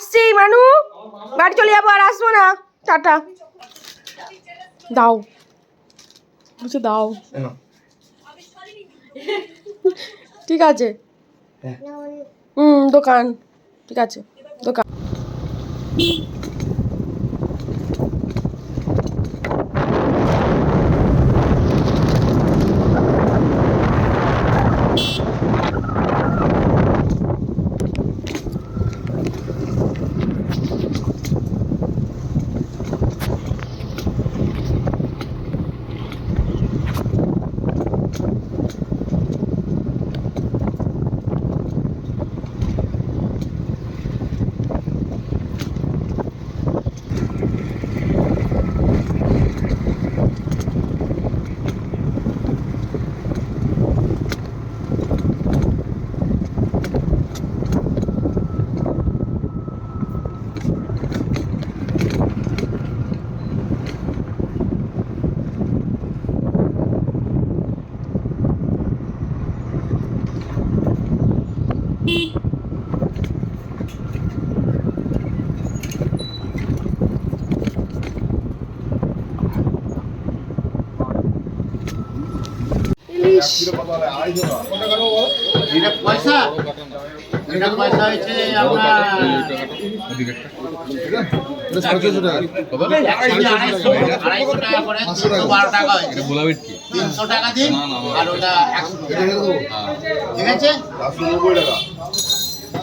আসছি মানু। বাড়ি চলে যাব আর আসব না। টাটা। দাও। বুঝে দাও। ঠিক আছে। হুম দোকান। ঠিক আছে। দোকান। এটা পয়সা এটা পয়সা হচ্ছে আপনার আড়াইশো টাকা। করে তিনশো বারো টাকা। হয়েছে তিনশো টাকা দিন আর ওটা একশো ঠিক আছে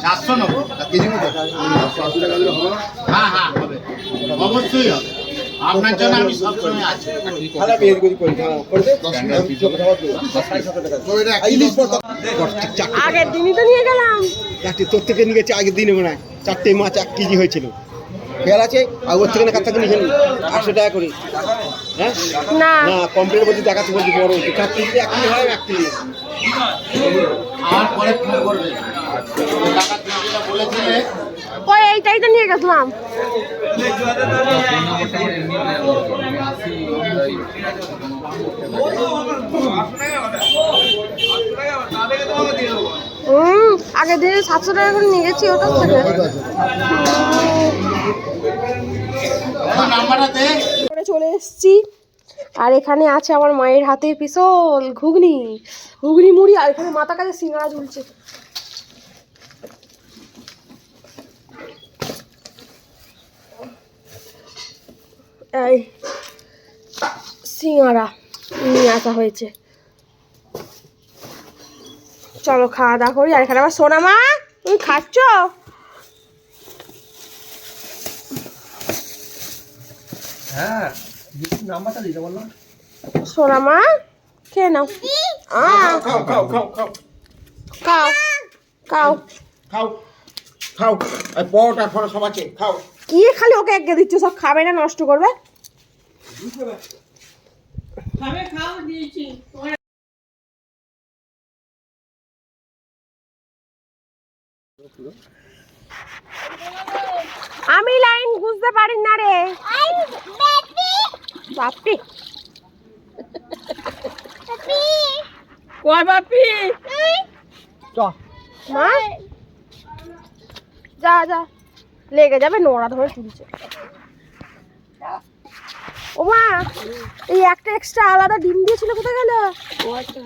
চারশো নব্বই হ্যাঁ হ্যাঁ হবে। অবশ্যই হবে। আপনার জন্য আমি সবসময় আছি। আগের দিনই তো নিয়ে গেলাম। চারটে তোর থেকে নিয়ে গেছে আগের দিনে মনে হয়। চারটে মাছ এক কেজি হয়েছিল। খেয়াল আছে? আর ওর থেকে না কার থেকে নিয়েছেন আটশো টাকা করে। হ্যাঁ? না। না কমপ্লেন বলছি দেখাতে বলছি বড় হচ্ছে চার কেজি এক কেজি হয় এক কেজি আমার পরে ফোন করবে। বলেছিলে ওই এইটাই তো নিয়ে গেছিলাম। হুম আগের দিনে সাতশো টাকা করে নিয়ে গেছি ওটার থেকে। চলে এসেছি। আর এখানে আছে আমার মায়ের হাতে পিসল ঘুগনি। ঘুগনি মুড়ি, আর এখানে মাথা কাছে সিঙ্গাড়া ঝুলছে। এই সিঙ্গাড়া নিয়ে আসা হয়েছে। চলো খাওয়া দাওয়া করি আর এখানে আবার সোনা মা তুমি খাচ্ছ? হ্যাঁ সোনা মা খেয়ে নাও। খাও খাও খাও খাও খাও। খাও খাও। খাও পরোটা আছে খাও। কি খালি ওকে একে দিচ্ছে সব খাবে না নষ্ট করবে? আমি লাইন বুঝতে পারি না রে। বাপি। কয় বাপি? চ। মা? যা যা। লেগে যাবে নোড়া ধরে তুলছে। ও মা এই একটা এক্সট্রা আলাদা ডিম দিয়েছিল কোথায় গেল? ও আচ্ছা।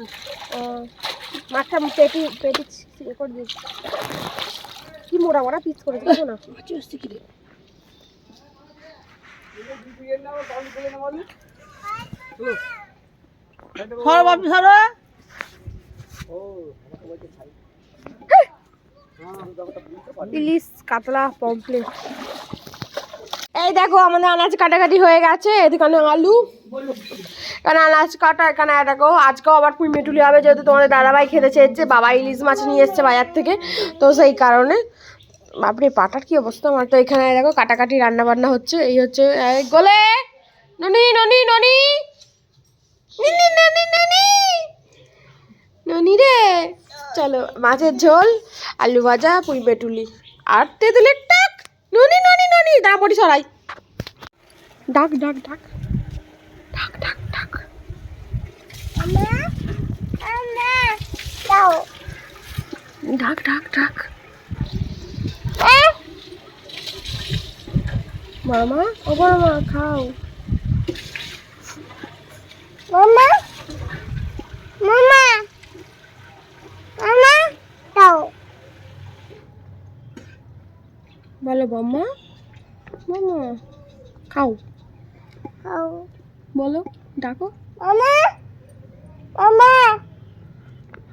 পেটি পেটি ছিঁড়ে করে দিয়েছি। কি মোড়া মোড়া পিস করে দিয়েছ না। সরো বাপি সরো। ইলিশ কাতলা পমফ্লেট এই দেখো, আমাদের আনাজ কাটাকাটি হয়ে গেছে। এখানে আলু। এখানে আনাজ কাটা, এখানে দেখো, আজকেও আবার মেটুলি হবে, যেহেতু তোমাদের দাদাভাই খেতে চেয়েছে বাবা ইলিশ মাছ নিয়ে এসছে বাজার থেকে। তো সেই কারণে, বাপরে, পাটার কি অবস্থা আমার তো এখানে দেখো, কাটাকাটি রান্না বান্না হচ্ছে। এই হচ্ছে গোলে! ননি ননি ননি! ননি ননি ননি রে! চলো, মাছের ঝোল। আলু ভাজা পুঁই বেটুলি। আর তেঁতুলের টাক ননি ননি ননি দাঁড়া পড়ি সরাই। ডাক ডাক ডাক। ডাক ডাক ডাক। ডাক ডাক ডাক। মামা ও মা খাও মামা মামা মামা খাও মাম্মা মামা খাও। খাও। বলো ডাকো। মামা মামা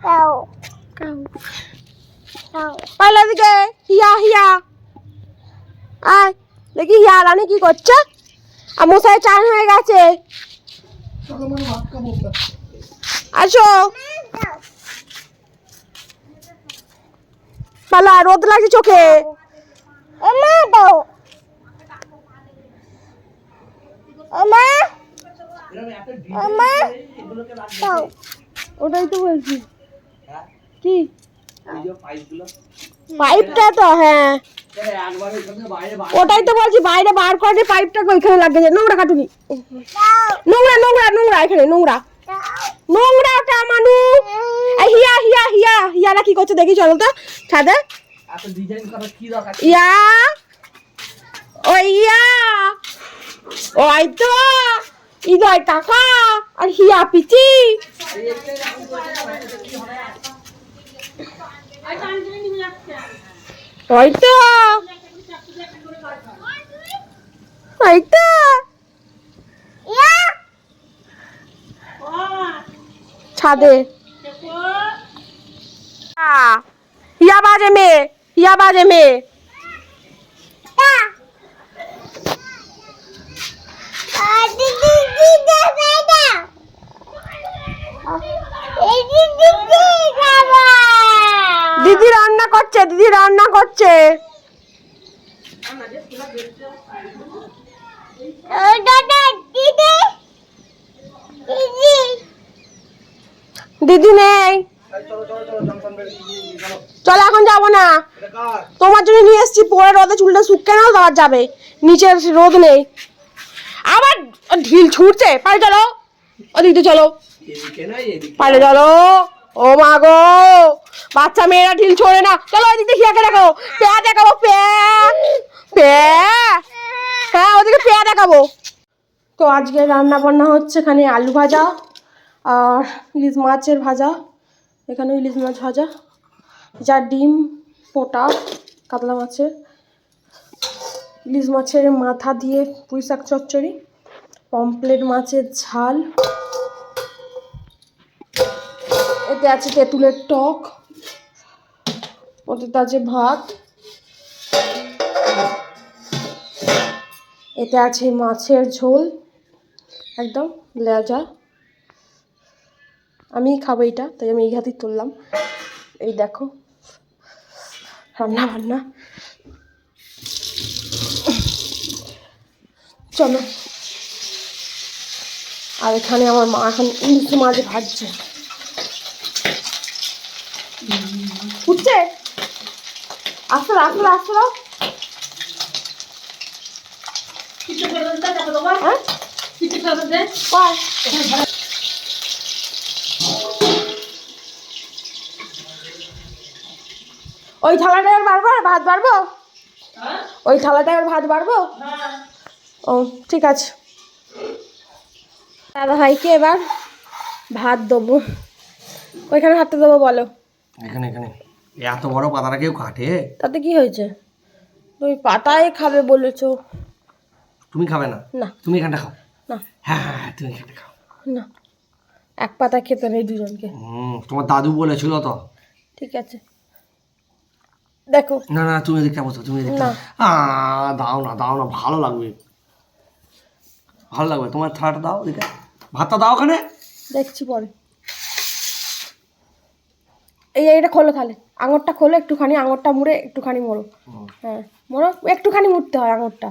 খাও। খাও। খাও। পালা দিকে হিয়া হিয়া। আয় দেখি হিয়া রানী কি করছে। আর মশাই চান হয়ে গেছে। আসো। পালা রোদ লাগছে চোখে। দাও দাও ওটাই তো বলছি। কি? পাইপটা তো হ্যাঁ। ওটাই তো বলছি বাইরে বার করে পাইপটা ওইখানে লাগিয়ে নোংরা কাটুনি। নোংরা নোংরা নোংরা এখানে নোংরা। নোংরা ওটা মানু হিয়া হিয়া হিয়া হিয়ারা কি করছে দেখি চলো তো। ছাদে। ইয়া! ও ইয়া! ওই তো! ইদয় কাকা আর হিয়া পিচি! ওই তো! ওই তো! ছাদে। হিয়া বাজে মেয়ে। হিয়া বাজে মেয়ে দিদি রান্না করছে দিদি রান্না করছে। দিদি নেই। চল এখন যাব না। তোমার জন্য নিয়ে এসেছি পরে রোদে চুলটা শুকিয়ে নাও তারপর যাবে। নিচে রোদ নেই। আবার ঢিল ছুটছে পারে চলো। ওদিকে চলো। পারে চলো। ও মা গো বাচ্চা মেয়েরা ঢিল ছোড়ে না। চলো ওইদিকে হিয়াকে দেখো পেয়া দেখাবো পেয়া পেয়া হ্যাঁ ওদিকে পেয়া দেখাবো। তো আজকে রান্না বান্না হচ্ছে এখানে আলু ভাজা আর ইলিশ মাছের ভাজা। এখানে ইলিশ মাছ ভাজা। যা ডিম, পোটা, কাতলা মাছের। ইলিশ মাছের মাথা দিয়ে পুঁই শাক চচ্চড়ি পমপ্লেট মাছের ঝাল। এতে আছে তেঁতুলের টক, ওতে আছে ভাত। এতে আছে মাছের ঝোল, একদম লেজা। আমি খাব এটা তাই আমি এই হাতেই তুললাম। এই দেখো রান্না বান্না চলো। আর এখানে আমার মা এখন ইলিশ মাছ ভাজছে। উঠছে? আসো আসো আসো। হ্যাঁ? কয়? ওই থালাটা আর বাড়বো আর ভাত বাড়বো ওই থালাটা আর ভাত বাড়বো ও ঠিক আছে। দাদা ভাইকে এবার ভাত দেবো। ওইখানে হাতে দেবো বলো। এখানে এখানে। এত বড় পাতাটা কেউ কাটে তাতে কি হয়েছে? ওই পাতায় খাবে বলেছ। তুমি খাবে না? না। তুমি এখানটা খাও। না। হ্যাঁ হ্যাঁ হ্যাঁ, তুমি এখানটা খাও। না। এক পাতা খেতে নেই দুজনকে। হুম তোমার দাদু বলেছিল তো। ঠিক আছে। দেখো। না না তুমি এদিকে বসো তুমি এদিকে। আ দাও না দাও না ভালো লাগবে। ভালো লাগবে। তোমার থালাটা দাও এদিকে। ভাতটা দাও ওখানে। দেখছি পরে। এই এইটা খোলো তাহলে। আঙুরটা খোলো একটুখানি আঙুরটা মুড়ে একটুখানি মোড়ো। হ্যাঁ মোড়ো একটুখানি মুড়তে হয় আঙুরটা।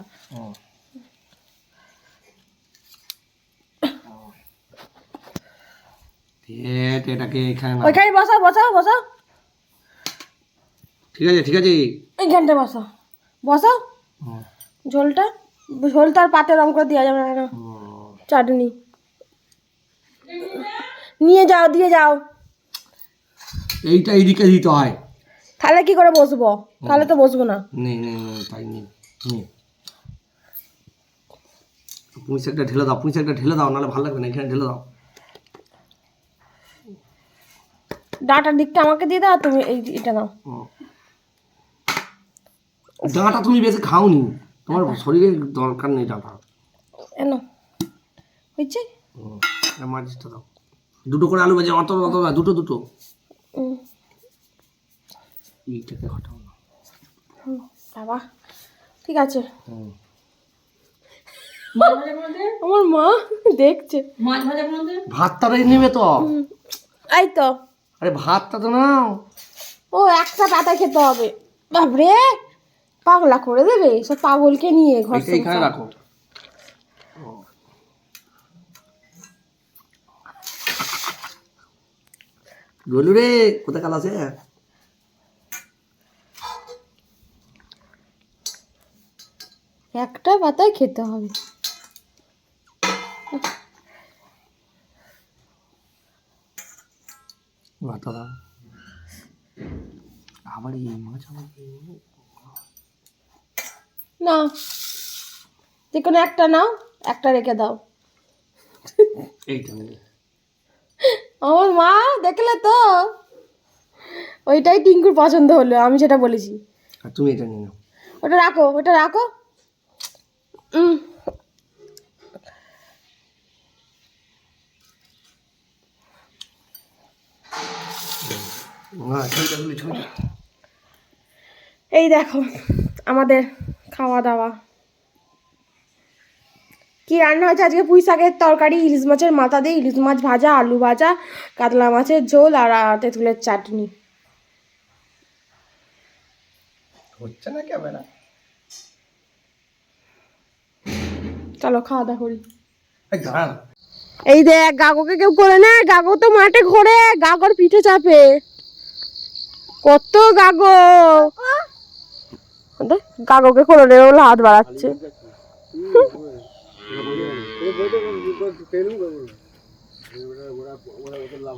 এটাকে এখানে ওইখানে বসাও বসাও বসাও। ঠিক আছে ঠিক আছে। এইখানটা বসাও বসাও হুম, ঝোলটা ঝোল তো আর পাতে রং করে দেওয়া যাবে না চাটনি। নিয়ে যাও দিয়ে যাও। এইটা এইদিকে দিতে হয়। তাহলে কি করে বসবো? তাহলে তো বসবো না। নেই নেই নেই তাই নেই। পুঁই শাকটা ঢেলে দাও পুঁই শাকটা ঢেলে দাও নাহলে ভালো লাগবে না এখানে ঢেলে দাও। ডাটার দিকটা আমাকে দিয়ে দাও তুমি এই এটা নাও। হুম। ডাঁটা তুমি বেশি খাওনি। তোমার শরীরে দরকার নেই ডাঁটা। এন। হয়েছে মারিচটা দাও। দুটো করে আলু ভেজে অত অত না, দুটো দুটো। হুম, এইটাকে হটাও না। হুম, বাবা। ঠিক আছে। হুম। আমার মা দেখছে। ভাতটাই নেবে তো? এই তো। আরে ভাতটা তো নাও। ও একটা পাতা খেতে হবে। বাবরে পাগলা করে দেবে? সব পাগলকে নিয়ে ঘর এখানে রাখো। গলু রে কোথায় কাল আছে? একটা পাতায় খেতে হবে। দাও আবার এই মাছ আবার না যে কোনো একটা নাও একটা রেখে দাও। আমার মা দেখলে তো? ওইটাই টিঙ্কুর পছন্দ হলো আমি সেটা বলেছি। তুমি এটা নিয়ে নাও। ওটা রাখো ওটা রাখো। এই দেখো আমাদের খাওয়া দাওয়া কি রান্না হয়েছে? আজকে পুঁই শাকের তরকারি ইলিশ মাছের মাথা দিয়ে ইলিশ মাছ ভাজা আলু ভাজা কাতলা মাছের ঝোল আর তেঁতুলের চাটনি। হচ্ছে না ক্যামেরা চলো খাওয়া দাওয়া করি। এই দেখ গাগোকে কেউ করে নেয় গাগো তো মাঠে ঘোরে গাগর পিঠে চাপে। কত গাগো! করে নেবে বলে হাত বাড়াচ্ছে।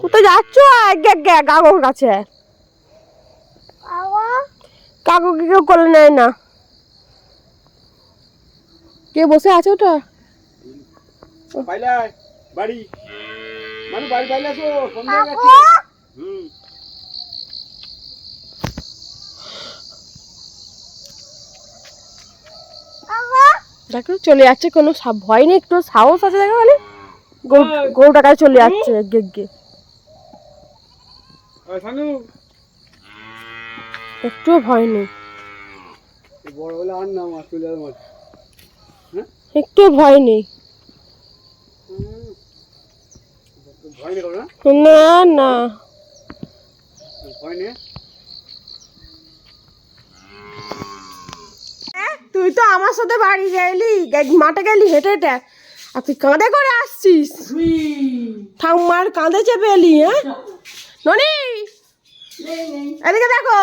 কোথায় যাচ্ছ? আগে আগে গাগোর কাছে। কাকুকে কেউ করে নেয় না। কে বসে আছে ওটা? বাড়ি। মানে বাড়ি বাইলে আসো সন্ধ্যা গেছে। হুম। দেখো চলে যাচ্ছে কোনো ভয় নেই একটু সাহস আছে দেখো মানে। গরুটা কাছে চলে যাচ্ছে গে গে ওই একটুও ভয় নেই। বড় হলে আর না মাছ চলে যাবে মাছ একটুও ভয় নেই। ভয় নেই করো না না না। ভয় নেই? তুই তো আমার সাথে বাড়ি গেলি মাঠে গেলি হেঁটে হেঁটে। আর তুই কাঁধে করে আসছিস? ঠাকুমার কাঁধে চেপে এলি হ্যাঁ? ননি! এদিকে দেখো।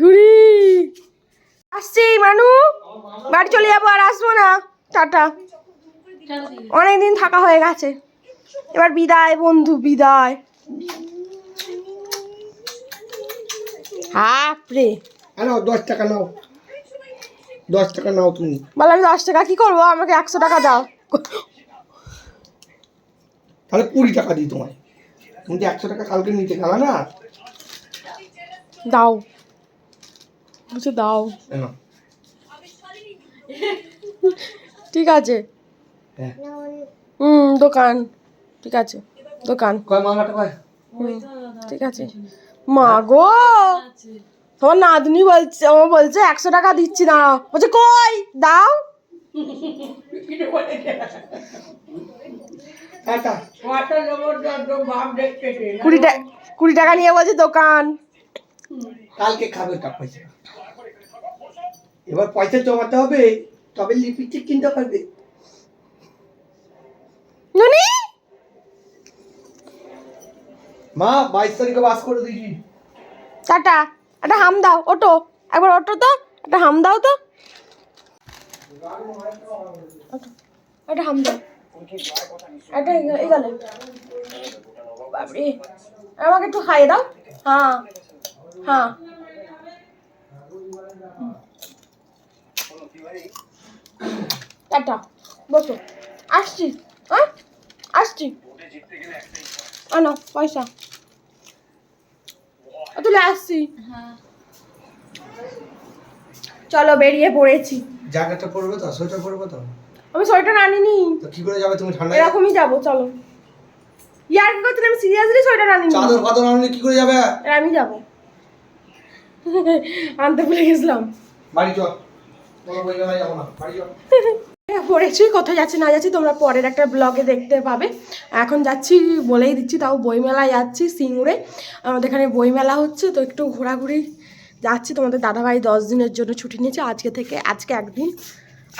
ঘুরি আসছি, মানু। বাড়ি চলে যাব আর আসব না। টাটা। অনেকদিন থাকা হয়ে গেছে। এবার বিদায়, বন্ধু, বিদায়। হাপরে নাও দশ টাকা নাও। দশ টাকা নাও তুমি। বলে আমি দশ টাকা কি করব? আমাকে একশো টাকা দাও। তাহলে কুড়ি টাকা দিই তোমায়। তুমি তো একশো টাকা কালকে নিতে গেলা না? দাও। বলছে দাও। নাও। ঠিক আছে। হ্যাঁ। হুম দোকান। ঠিক আছে। দোকান। কয় মালাটা কয়? ঠিক আছে। মা গো! তোমার নাতনি বলছে ও বলছে একশো টাকা দিচ্ছি দাও বলছে কই? দাও। কুড়ি টাকা কুড়ি টাকা নিয়ে বলছে দোকান। কালকে খাবে পয়সা। এবার পয়সা জমাতে হবে তবে লিপস্টিক কিনতে পারবে। নুনি! মা, বাইশ তারিখে বাস করে দিয়েছি। টাটা। একটা হাম দাও, ওটো। একবার ওটো তো, একটা হাম দাও তো। একটা হাম দাও। একটা আমাকে একটু খাইয়ে দাও। হ্যাঁ হ্যাঁ। টাটা। বসো। আসছি হ্যাঁ? আসছি। আনো, পয়সা। তুলে আসছি। চলো বেরিয়ে পড়েছি। জ্যাকেটটা পরবে তো? সোয়েটার পরবে তো? আমি সোয়েটার আনিনি তো কি করে যাবে তুমি ঠান্ডা এরকমই যাব চলো। ইয়ার কি করতে আমি সিরিয়াসলি সোয়েটার আনিনি চাদর ফাদর আনলে কি করে যাবে? আমি যাব। আনতে ভুলে গেছিলাম। বাড়ি চল। কোনো বই মেলায় যাব না। বাড়ি চল। পড়েছি, কোথায় যাচ্ছি না যাচ্ছি তোমরা পরের একটা ব্লগে দেখতে পাবে। এখন যাচ্ছি, বলেই দিচ্ছি, তাও বইমেলায় যাচ্ছি, সিঙ্গুরে। আমাদের এখানে বইমেলা হচ্ছে, তো একটু ঘোরাঘুরি যাচ্ছি। তোমাদের দাদাভাই দশ দিনের জন্য ছুটি নিয়েছে, আজকে থেকে, আজকে একদিন।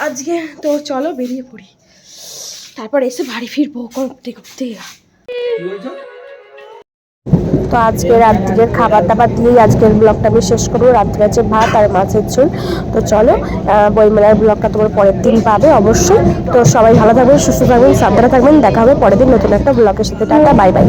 আজকে তো চলো, বেরিয়ে পড়ি। তারপর এসে বাড়ি ফিরবো করতে করতে তো আজকে রাত্রির খাবার দাবার দিয়েই আজকের ব্লগটা আমি শেষ করব। রাত্রে আছে ভাত আর মাছের ঝোল। তো চলো বইমেলার ব্লগটা তোমার পরের দিন পাবে অবশ্যই। তো সবাই ভালো থাকবেন, সুস্থ থাকবেন, সাবধানে থাকবেন। দেখা হবে পরের দিন নতুন একটা ব্লগের সাথে। Tata, bye bye.